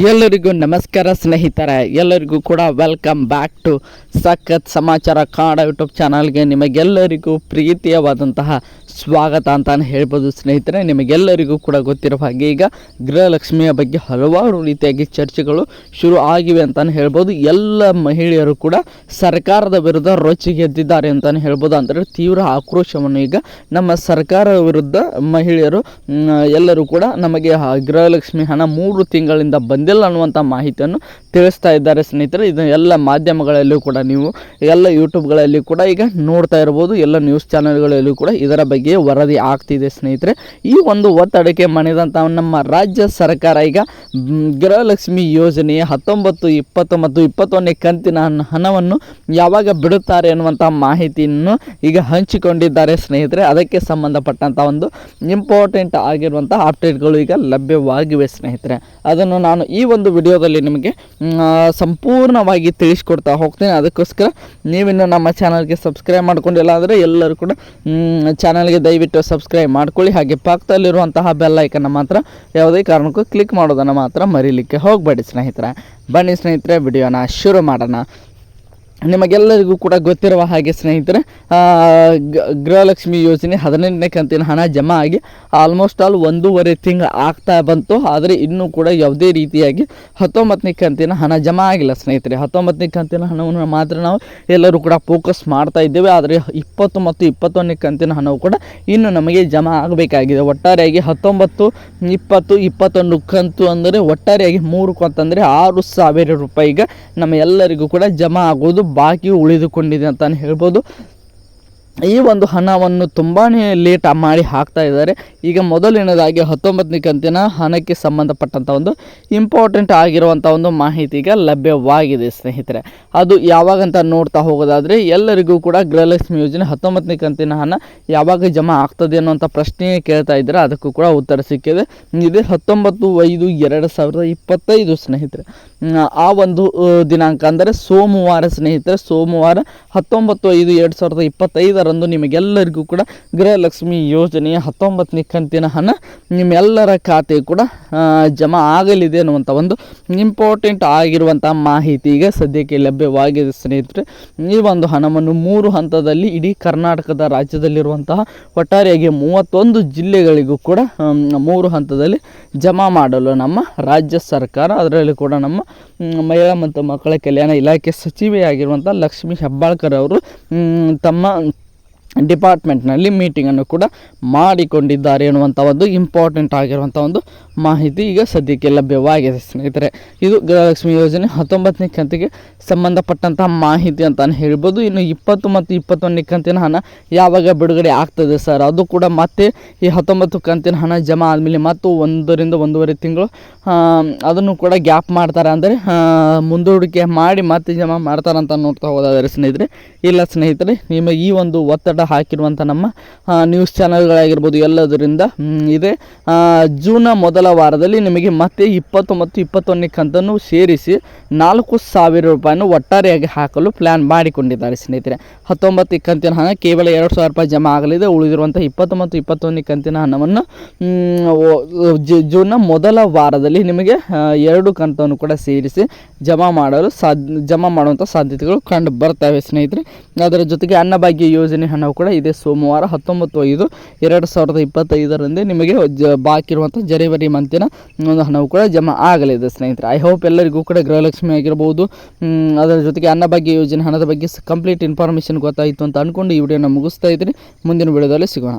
ಎಲ್ಲರಿಗೂ ನಮಸ್ಕಾರ ಸ್ನೇಹಿತರೆ, ಎಲ್ಲರಿಗೂ ಕೂಡ ವೆಲ್ಕಮ್ ಬ್ಯಾಕ್ ಟು ಸಖತ್ ಸಮಾಚಾರ ಕನ್ನಡ ಯೂಟ್ಯೂಬ್ ಚಾನಲ್ಗೆ ನಿಮಗೆಲ್ಲರಿಗೂ ಪ್ರೀತಿಯವಾದಂತಹ ಸ್ವಾಗತ ಅಂತ ಹೇಳ್ಬೋದು ಸ್ನೇಹಿತರೆ. ನಿಮಗೆಲ್ಲರಿಗೂ ಕೂಡ ಗೊತ್ತಿರೋ ಹಾಗೆ ಈಗ ಗೃಹಲಕ್ಷ್ಮಿಯ ಬಗ್ಗೆ ಹಲವಾರು ರೀತಿಯಾಗಿ ಚರ್ಚೆಗಳು ಶುರು ಆಗಿವೆ ಅಂತಲೇ ಹೇಳ್ಬೋದು. ಎಲ್ಲ ಮಹಿಳೆಯರು ಕೂಡ ಸರ್ಕಾರದ ವಿರುದ್ಧ ರೊಚ್ಚಿಗೆದ್ದಿದ್ದಾರೆ ಅಂತಲೇ ಹೇಳ್ಬೋದು. ಅಂದರೆ ತೀವ್ರ ಆಕ್ರೋಶವನ್ನು ಈಗ ನಮ್ಮ ಸರ್ಕಾರ ವಿರುದ್ಧ ಮಹಿಳೆಯರು ಎಲ್ಲರೂ ಕೂಡ ನಮಗೆ ಗೃಹಲಕ್ಷ್ಮಿ ಹಣ ಮೂರು ತಿಂಗಳಿಂದ ಬಂದಿಲ್ಲ ಅನ್ನುವಂಥ ಮಾಹಿತಿಯನ್ನು ತಿಳಿಸ್ತಾ ಇದ್ದಾರೆ ಸ್ನೇಹಿತರೆ. ಇದು ಎಲ್ಲ ಮಾಧ್ಯಮಗಳಲ್ಲೂ ಕೂಡ ನೀವು, ಎಲ್ಲ ಯೂಟ್ಯೂಬ್ಗಳಲ್ಲಿ ಕೂಡ ಈಗ ನೋಡ್ತಾ ಇರ್ಬೋದು. ಎಲ್ಲ ನ್ಯೂಸ್ ಚಾನೆಲ್ಗಳಲ್ಲೂ ಕೂಡ ಇದರ ಬಗ್ಗೆ ವರದಿ ಆಗ್ತಿದೆ ಸ್ನೇಹಿತರೆ. ಈ ಒಂದು ಒತ್ತಡಕ್ಕೆ ಮಣಿದಂಥ ನಮ್ಮ ರಾಜ್ಯ ಸರ್ಕಾರ ಈಗ ಗೃಹಲಕ್ಷ್ಮಿ ಯೋಜನೆಯ ಹತ್ತೊಂಬತ್ತು ಇಪ್ಪತ್ತು ಮತ್ತು ಇಪ್ಪತ್ತೊಂದನೇ ಕಂತಿನ ಹಣ- ಹಣವನ್ನು ಯಾವಾಗ ಬಿಡುತ್ತಾರೆ ಅನ್ನುವಂಥ ಮಾಹಿತಿಯನ್ನು ಈಗ ಹಂಚಿಕೊಂಡಿದ್ದಾರೆ ಸ್ನೇಹಿತರೆ. ಅದಕ್ಕೆ ಸಂಬಂಧಪಟ್ಟಂಥ ಒಂದು ಇಂಪಾರ್ಟೆಂಟ್ ಆಗಿರುವಂಥ ಅಪ್ಡೇಟ್ಗಳು ಈಗ ಲಭ್ಯವಾಗಿವೆ ಸ್ನೇಹಿತರೆ. ಅದನ್ನು ನಾನು ಈ ಒಂದು ವಿಡಿಯೋದಲ್ಲಿ ನಿಮಗೆ ಸಂಪೂರ್ಣವಾಗಿ ತಿಳಿಸ್ಕೊಡ್ತಾ ಹೋಗ್ತೀನಿ. ಅದಕ್ಕೋಸ್ಕರ ನೀವಿನ್ನು ನಮ್ಮ ಚಾನಲ್ಗೆ ಸಬ್ಸ್ಕ್ರೈಬ್ ಮಾಡ್ಕೊಂಡಿಲ್ಲ ಅಂದರೆ ಎಲ್ಲರೂ ಕೂಡ ಚಾನಲ್ಗೆ ದಯವಿಟ್ಟು ಸಬ್ಸ್ಕ್ರೈಬ್ ಮಾಡ್ಕೊಳ್ಳಿ. ಹಾಗೆ ಪಕ್ಕದಲ್ಲಿರುವಂತಹ ಬೆಲ್ ಐಕನ್ನ ಮಾತ್ರ ಯಾವುದೇ ಕಾರಣಕ್ಕೂ ಕ್ಲಿಕ್ ಮಾಡೋದನ್ನು ಮಾತ್ರ ಮರೀಲಿಕ್ಕೆ ಹೋಗಬೇಡಿ ಸ್ನೇಹಿತರೆ. ಬನ್ನಿ ಸ್ನೇಹಿತರೆ, ವಿಡಿಯೋನ ಶುರು ಮಾಡೋಣ. ನಿಮಗೆಲ್ಲರಿಗೂ ಕೂಡ ಗೊತ್ತಿರುವ ಹಾಗೆ ಸ್ನೇಹಿತರೆ ಗೃಹಲಕ್ಷ್ಮಿ ಯೋಜನೆ ಹದಿನೆಂಟನೇ ಕಂತಿನ ಹಣ ಜಮಾ ಆಗಿ ಆಲ್ಮೋಸ್ಟ್ ಆಲ್ ಒಂದೂವರೆ ತಿಂಗಳು ಆಗ್ತಾ ಬಂತು. ಆದರೆ ಇನ್ನೂ ಕೂಡ ಯಾವುದೇ ರೀತಿಯಾಗಿ ಹತ್ತೊಂಬತ್ತನೇ ಕಂತಿನ ಹಣ ಜಮಾ ಆಗಿಲ್ಲ ಸ್ನೇಹಿತರೆ. ಹತ್ತೊಂಬತ್ತನೇ ಕಂತಿನ ಹಣವನ್ನು ಮಾತ್ರ ನಾವು ಎಲ್ಲರೂ ಕೂಡ ಫೋಕಸ್ ಮಾಡ್ತಾ ಇದ್ದೇವೆ. ಆದರೆ ಇಪ್ಪತ್ತು ಮತ್ತು ಇಪ್ಪತ್ತೊಂದನೇ ಕಂತಿನ ಹಣವು ಕೂಡ ಇನ್ನು ನಮಗೆ ಜಮಾ ಆಗಬೇಕಾಗಿದೆ. ಒಟ್ಟಾರೆಯಾಗಿ ಹತ್ತೊಂಬತ್ತು, ಇಪ್ಪತ್ತು, ಇಪ್ಪತ್ತೊಂದು ಕಂತು ಅಂದರೆ ಒಟ್ಟಾರೆಯಾಗಿ ಮೂರು ಕಂತಂದರೆ ಆರು ಸಾವಿರ ರೂಪಾಯಿಗೆ ನಮ್ಮ ಎಲ್ಲರಿಗೂ ಕೂಡ ಜಮಾ ಆಗೋದು ಬಾಕಿ ಉಳಿದುಕೊಂಡಿದೆ ಅಂತಾನೆ ಹೇಳ್ಬೋದು. ಈ ಒಂದು ಹಣವನ್ನು ತುಂಬಾ ಲೇಟ್ ಮಾಡಿ ಹಾಕ್ತಾ ಇದ್ದಾರೆ. ಈಗ ಮೊದಲನೇದಾಗಿ ಹತ್ತೊಂಬತ್ತನೇ ಕಂತಿನ ಹಣಕ್ಕೆ ಸಂಬಂಧಪಟ್ಟಂಥ ಒಂದು ಇಂಪಾರ್ಟೆಂಟ್ ಆಗಿರುವಂಥ ಒಂದು ಮಾಹಿತಿ ಈಗ ಲಭ್ಯವಾಗಿದೆ ಸ್ನೇಹಿತರೆ. ಅದು ಯಾವಾಗಂತ ನೋಡ್ತಾ ಹೋಗೋದಾದರೆ ಎಲ್ಲರಿಗೂ ಕೂಡ ಗೃಹಲಕ್ಷ್ಮಿ ಯೋಜನೆ ಹತ್ತೊಂಬತ್ತನೇ ಕಂತಿನ ಹಣ ಯಾವಾಗ ಜಮಾ ಆಗ್ತದೆ ಅನ್ನುವಂಥ ಪ್ರಶ್ನೆ ಕೇಳ್ತಾ ಇದ್ದಾರೆ ಅದಕ್ಕೂ ಕೂಡ ಉತ್ತರ ಸಿಕ್ಕಿದೆ. ಇದೆ ಹತ್ತೊಂಬತ್ತು ಐದು ಎರಡು ಸಾವಿರದ ಇಪ್ಪತ್ತೈದು ಸ್ನೇಹಿತರೆ. ಆ ಒಂದು ದಿನಾಂಕ ಅಂದರೆ ಸೋಮವಾರ ಸ್ನೇಹಿತರೆ. ಸೋಮವಾರ ಹತ್ತೊಂಬತ್ತು ಐದು ಎರಡು ಸಾವಿರದ ಇಪ್ಪತ್ತೈದರಂದು ನಿಮಗೆಲ್ಲರಿಗೂ ಕೂಡ ಗೃಹಲಕ್ಷ್ಮಿ ಯೋಜನೆಯ ಹತ್ತೊಂಬತ್ತನೇ ಕಂತಿನ ಹಣ ನಿಮ್ಮೆಲ್ಲರ ಖಾತೆ ಕೂಡ ಜಮಾ ಆಗಲಿದೆ ಅನ್ನುವಂಥ ಒಂದು ಇಂಪಾರ್ಟೆಂಟ್ ಆಗಿರುವಂಥ ಮಾಹಿತಿ ಈಗ ಸದ್ಯಕ್ಕೆ ಲಭ್ಯವಾಗಿದೆ ಸ್ನೇಹಿತರೆ. ಈ ಒಂದು ಹಣವನ್ನು ಮೂರು ಹಂತದಲ್ಲಿ ಇಡೀ ಕರ್ನಾಟಕದ ರಾಜ್ಯದಲ್ಲಿರುವಂತಹ ಒಟ್ಟಾರೆಯಾಗಿ ಮೂವತ್ತೊಂದು ಜಿಲ್ಲೆಗಳಿಗೂ ಕೂಡ ಮೂರು ಹಂತದಲ್ಲಿ ಜಮಾ ಮಾಡಲು ನಮ್ಮ ರಾಜ್ಯ ಸರ್ಕಾರ, ಅದರಲ್ಲಿ ಕೂಡ ನಮ್ಮ ಮಹಿಳಾ ಮತ್ತು ಮಕ್ಕಳ ಕಲ್ಯಾಣ ಇಲಾಖೆ ಸಚಿವೆಯಾಗಿರುವಂಥ ಲಕ್ಷ್ಮೀ ಹೆಬ್ಬಾಳ್ಕರ್ ಅವರು ತಮ್ಮ ಡಿಪಾರ್ಟ್ಮೆಂಟ್ನಲ್ಲಿ ಮೀಟಿಂಗನ್ನು ಕೂಡ ಮಾಡಿಕೊಂಡಿದ್ದಾರೆ ಎನ್ನುವಂಥ ಒಂದು ಇಂಪಾರ್ಟೆಂಟ್ ಆಗಿರುವಂಥ ಒಂದು ಮಾಹಿತಿ ಈಗ ಸದ್ಯಕ್ಕೆ ಲಭ್ಯವಾಗಿದೆ ಸ್ನೇಹಿತರೆ. ಇದು ಗೃಹಲಕ್ಷ್ಮಿ ಯೋಜನೆ ಹತ್ತೊಂಬತ್ತನೇ ಕಂತಿಗೆ ಸಂಬಂಧಪಟ್ಟಂಥ ಮಾಹಿತಿ ಅಂತಲೇ ಹೇಳ್ಬೋದು. ಇನ್ನು ಇಪ್ಪತ್ತು ಮತ್ತು ಇಪ್ಪತ್ತೊಂದನೇ ಕಂತಿನ ಹಣ ಯಾವಾಗ ಬಿಡುಗಡೆ ಆಗ್ತದೆ ಸರ್? ಅದು ಕೂಡ ಮತ್ತೆ ಈ ಹತ್ತೊಂಬತ್ತು ಕಂತಿನ ಹಣ ಜಮಾ ಆದಮೇಲೆ ಮತ್ತು ಒಂದರಿಂದ ಒಂದೂವರೆ ತಿಂಗಳು ಅದನ್ನು ಕೂಡ ಗ್ಯಾಪ್ ಮಾಡ್ತಾರೆ ಅಂದರೆ ಮುಂದೂಡಿಕೆ ಮಾಡಿ ಮತ್ತೆ ಜಮಾ ಮಾಡ್ತಾರಂತ ನೋಡ್ತಾ ಹೋದಾದರೆ ಸ್ನೇಹಿತರೆ. ಇಲ್ಲ ಸ್ನೇಹಿತರೆ, ನಿಮಗೆ ಈ ಒಂದು ಒತ್ತಡ ಹಾಕಿರುವಂಥ ನಮ್ಮ ನ್ಯೂಸ್ ಚಾನಲ್ಗಳಾಗಿರ್ಬೋದು ಎಲ್ಲದರಿಂದ ಇದೆ. ಜೂನ ಮೊದಲ ವಾರದಲ್ಲಿ ನಿಮಗೆ ಮತ್ತೆ ಇಪ್ಪತ್ತು ಮತ್ತು ಇಪ್ಪತ್ತೊಂದನೇ ಕಂತನ್ನು ಸೇರಿಸಿ ನಾಲ್ಕು ಸಾವಿರ ರೂಪಾಯಿನ ಒಟ್ಟಾರೆಯಾಗಿ ಹಾಕಲು ಪ್ಲ್ಯಾನ್ ಮಾಡಿಕೊಂಡಿದ್ದಾರೆ ಸ್ನೇಹಿತರೆ. ಹತ್ತೊಂಬತ್ತು ಕಂತಿನ ಹಣ ಕೇವಲ ಎರಡು ಸಾವಿರ ರೂಪಾಯಿ ಜಮಾ ಆಗಲಿದೆ. ಉಳಿದಿರುವಂಥ ಇಪ್ಪತ್ತು ಮತ್ತು ಇಪ್ಪತ್ತೊಂದನೇ ಕಂತಿನ ಹಣವನ್ನು ಜೂನ್ನ ಮೊದಲ ವಾರದಲ್ಲಿ ನಿಮಗೆ ಎರಡು ಕಂತನ್ನು ಕೂಡ ಸೇರಿಸಿ ಜಮಾ ಮಾಡಲು ಸಾಧ್ಯ ಜಮಾ ಮಾಡುವಂಥ ಸಾಧ್ಯತೆಗಳು ಕಂಡು ಬರ್ತವೆ ಸ್ನೇಹಿತರೆ. ಅದರ ಜೊತೆಗೆ ಅನ್ನಭಾಗ್ಯ ಯೋಜನೆ ಕೂಡ ಇದೇ ಸೋಮವಾರ ಹತ್ತೊಂಬತ್ತು ಐದು ಎರಡು ಸಾವಿರದ ಇಪ್ಪತ್ತೈದರಂದೇ ನಿಮಗೆ ಜ ಬಾಕಿ ಇರುವಂಥ ಜನವರಿ ಮಂತಿನ ಒಂದು ಹಣವು ಕೂಡ ಜಮಾ ಆಗಲಿದೆ ಸ್ನೇಹಿತರೆ. ಐ ಹೋಪ್ ಎಲ್ಲರಿಗೂ ಕೂಡ ಗೃಹಲಕ್ಷ್ಮಿ ಆಗಿರ್ಬೋದು. ಅದರ ಜೊತೆಗೆ ಅನ್ನಭಾಗ್ಯ ಯೋಜನೆ, ಹಣದ ಬಗ್ಗೆ ಕಂಪ್ಲೀಟ್ ಇನ್ಫಾರ್ಮೇಷನ್ ಗೊತ್ತಾಯಿತು ಅಂತ ಅಂದ್ಕೊಂಡು ಈ ವಿಡಿಯೋನ ಮುಗಿಸ್ತಾ ಇದ್ದೀನಿ. ಮುಂದಿನ ವಿಡಿಯೋದಲ್ಲಿ ಸಿಗೋಣ.